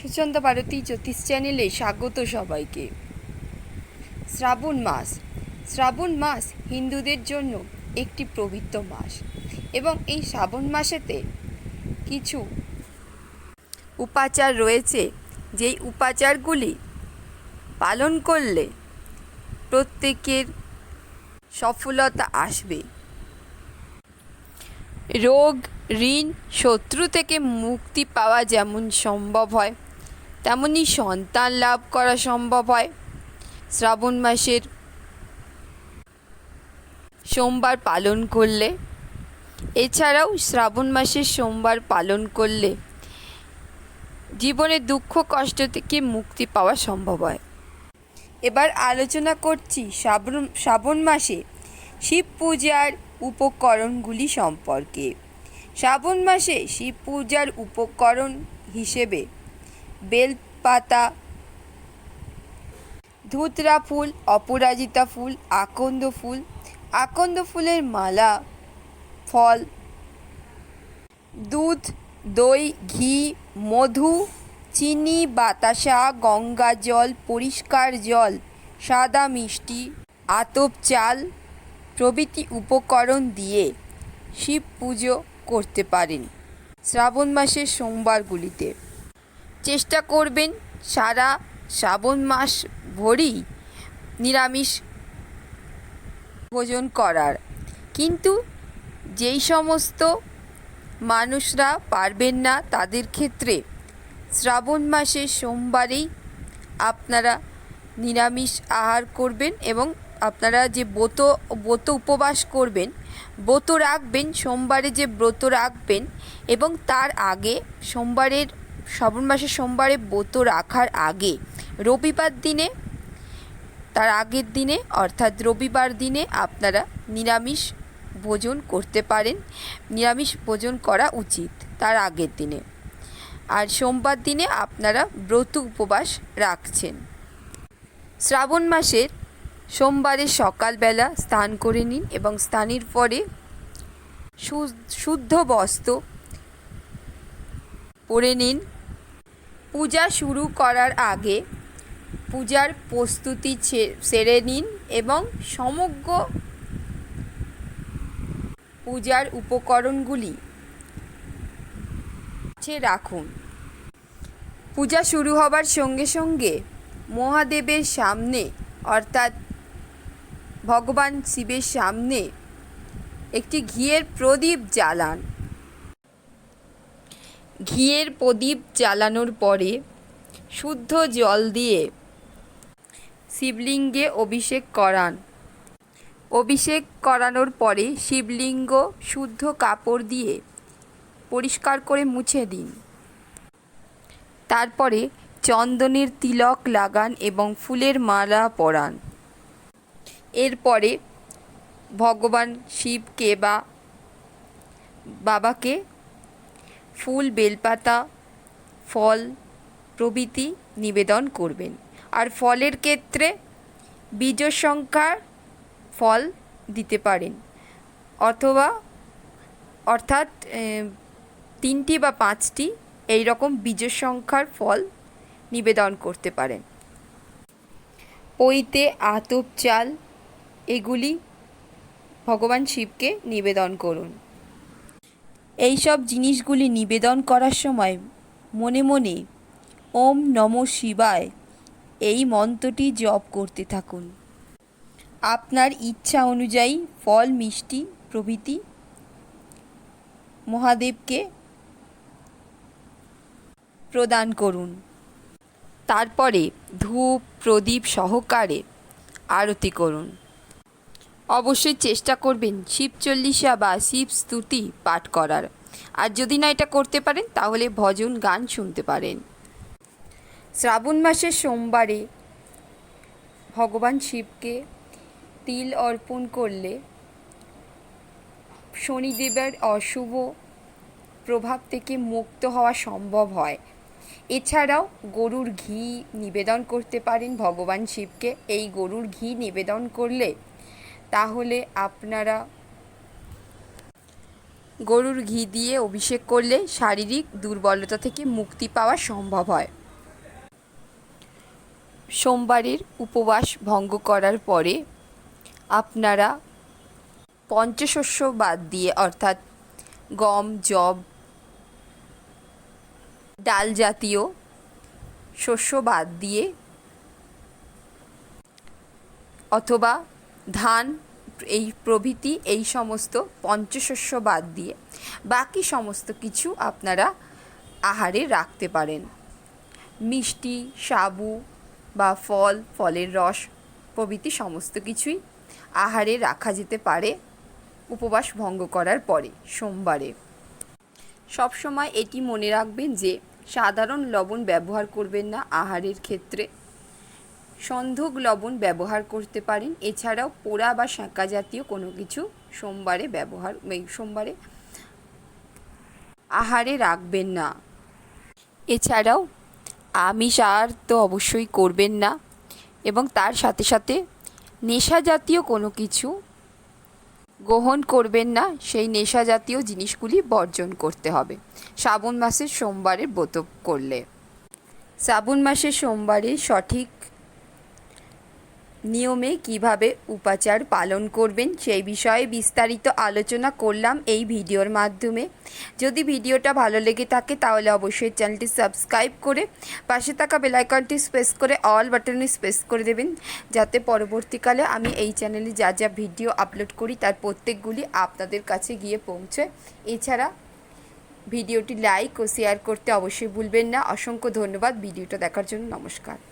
সুচন্দ্র ভারতী জ্যোতিষ চ্যানেলে স্বাগত সবাইকে। শ্রাবণ মাস। শ্রাবণ মাস হিন্দুদের জন্য একটি পবিত্র মাস এবং এই শ্রাবণ মাসেতে কিছু উপাচার রয়েছে, যেই উপাচারগুলি পালন করলে প্রত্যেকের সফলতা আসবে। রোগ, ঋণ, শত্রু থেকে মুক্তি পাওয়া যেমন সম্ভব হয় তেমনি সন্তান লাভ করা সম্ভব হয় শ্রাবণ মাসের। সোমবার পালন করলে। এছাড়াও শ্রাবণ মাসের সোমবার পালন করলে জীবনে দুঃখ, কষ্ট থেকে মুক্তি পাওয়া সম্ভব হয়। এবার আলোচনা করছি শ্রাবণ শ্রাবণ মাসে শিব পূজার উপকরণগুলি সম্পর্কে। শ্রাবণ মাসে শিব পূজার উপকরণ হিসেবে বেলপাতা, ধুতরা ফুল, অপরাজিতা ফুল, আকন্দ ফুল। আকন্দ ফুলের মালা, ফল, দুধ, দই, ঘি, মধু, চিনি, বাতাসা, গঙ্গা জল, পরিষ্কার জল, সাদা মিষ্টি, আতপ চাল প্রভৃতি উপকরণ দিয়ে শিব পুজো করতে পারেন। শ্রাবণ মাসের সোমবারগুলিতে। চেষ্টা করবেন সারা শ্রাবণ মাস ভরেই নিরামিষ ভোজন করার। কিন্তু যেই সমস্ত মানুষরা পারবেন না তাদের ক্ষেত্রে শ্রাবণ মাসের সোমবারেই আপনারা নিরামিষ আহার করবেন এবং আপনারা যে ব্রত ব্রত উপবাস করবেন, ব্রত রাখবেন, সোমবারে যে ব্রত রাখবেন এবং তার আগে সোমবারের শ্রাবণ মাসের সোমবারে ব্রত রাখার আগে রবিবার দিনে, তার আগের দিনে, অর্থাৎ রবিবার দিনে আপনারা নিরামিষ ভোজন করতে পারেন। নিরামিষ ভোজন করা উচিত তার আগের দিনে। আর সোমবার দিনে আপনারা ব্রত উপবাস রাখছেন। শ্রাবণ মাসের সোমবারে সকালবেলা স্নান করে নিন এবং স্নানের পরে শুদ্ধ বস্ত্র পরে নিন। পূজা শুরু করার আগে পূজার প্রস্তুতি সেরে নিন এবং সমগ্র পূজার উপকরণগুলি রাখুন। পূজা শুরু হবার সঙ্গে সঙ্গে মহাদেবের সামনে, অর্থাৎ ভগবান শিবের সামনে একটি ঘিয়ের প্রদীপ জ্বালান। ঘিয়ের প্রদীপ জ্বালানোর পরে শুদ্ধ জল দিয়ে শিবলিঙ্গে অভিষেক করান। অভিষেক করানোর পরে শিবলিঙ্গ শুদ্ধ কাপড় দিয়ে পরিষ্কার করে মুছে দিন। তারপরে চন্দনের তিলক লাগান এবং ফুলের মালা পরান। এরপরে ভগবান শিবকে বা বাবাকে ফুল, বেলপাতা, ফল প্রভৃতি নিবেদন করবেন। আর ফলের ক্ষেত্রে বীজ সংখ্যার ফল দিতে পারেন। অথবা, অর্থাৎ তিনটি বা পাঁচটি এই রকম বীজ সংখ্যার ফল নিবেদন করতে পারেন। পইতে আতপ চাল, এগুলি ভগবান শিবকে নিবেদন করুন। এই সব জিনিসগুলি নিবেদন করার সময় মনে মনে ওম নম শিবায় এই মন্ত্রটি জপ করতে থাকুন। আপনার ইচ্ছা অনুযায়ী ফল, মিষ্টি, প্রভৃতি মহাদেবকে প্রদান করুন। তারপরে ধূপ, প্রদীপ সহকারে আরতি করুন। অবশ্যই চেষ্টা করবেন শিব চল্লিশা বা শিব স্তুতি পাঠ করার। আর যদি না এটা করতে পারেন, তাহলে ভজন, গান শুনতে পারেন। শ্রাবণ মাসের সোমবারে ভগবান শিবকে তিল অর্পণ করলে শনিদেবের অশুভ প্রভাব থেকে মুক্ত হওয়া সম্ভব হয়। এছাড়াও গরুর ঘি নিবেদন করতে পারেন ভগবান শিবকে। এই গরুর ঘি নিবেদন করলে তাহলে আপনারা গরুর ঘি দিয়ে অভিষেক করলে শারীরিক দুর্বলতা থেকে মুক্তি পাওয়া সম্ভব হয়। সোমবারের উপবাস ভঙ্গ করার পরে আপনারা পঞ্চশস্য বাদ দিয়ে, অর্থাৎ গম জব ডাল জাতীয় শস্য বাদ দিয়ে অথবা ধান, এই প্রভৃতি, এই সমস্ত পঞ্চশস্য বাদ দিয়ে বাকি সমস্ত কিছু আপনারা আহারে রাখতে পারেন। মিষ্টি, সাবু বা ফল, ফলের রস প্রভৃতি সমস্ত কিছুই আহারে রাখা যেতে পারে উপবাস ভঙ্গ করার পরে, সোমবারে। সবসময় এটি মনে রাখবেন যে সাধারণ লবণ ব্যবহার করবেন না আহারের ক্ষেত্রে। সন্ধক লবণ ব্যবহার করতে পারেন। এছাড়াও পোড়া বা শাঁকা জাতীয় কোনো কিছু সোমবারে ব্যবহার সোমবারে আহারে রাখবেন না। এছাড়াও আমিষ আর তো অবশ্যই করবেন না এবং তার সাথে সাথে নেশা জাতীয় কোনো কিছু গ্রহণ করবেন না, সেই নেশা জাতীয় জিনিসগুলি বর্জন করতে হবে। শ্রাবণ মাসের সোমবারের ব্রত করলে। শ্রাবণ মাসের সোমবারে সঠিক নিয়মে কীভাবে উপাচার পালন করবেন সেই বিষয়ে বিস্তারিত আলোচনা করলাম এই ভিডিওর মাধ্যমে। যদি ভিডিওটা ভালো লেগে থাকে তাহলে অবশ্যই চ্যানেলটি সাবস্ক্রাইব করে পাশে থাকা বেলাইকনটি স্পেস করে অল বাটনে স্পেস করে দেবেন। যাতে পরবর্তীকালে আমি এই চ্যানেলে যা যা ভিডিও আপলোড করি তার প্রত্যেকগুলি আপনাদের কাছে গিয়ে পৌঁছে এছাড়া ভিডিওটি লাইক ও শেয়ার করতে অবশ্যই ভুলবেন না। অসংখ্য ধন্যবাদ। ভিডিওটা দেখার জন্য নমস্কার।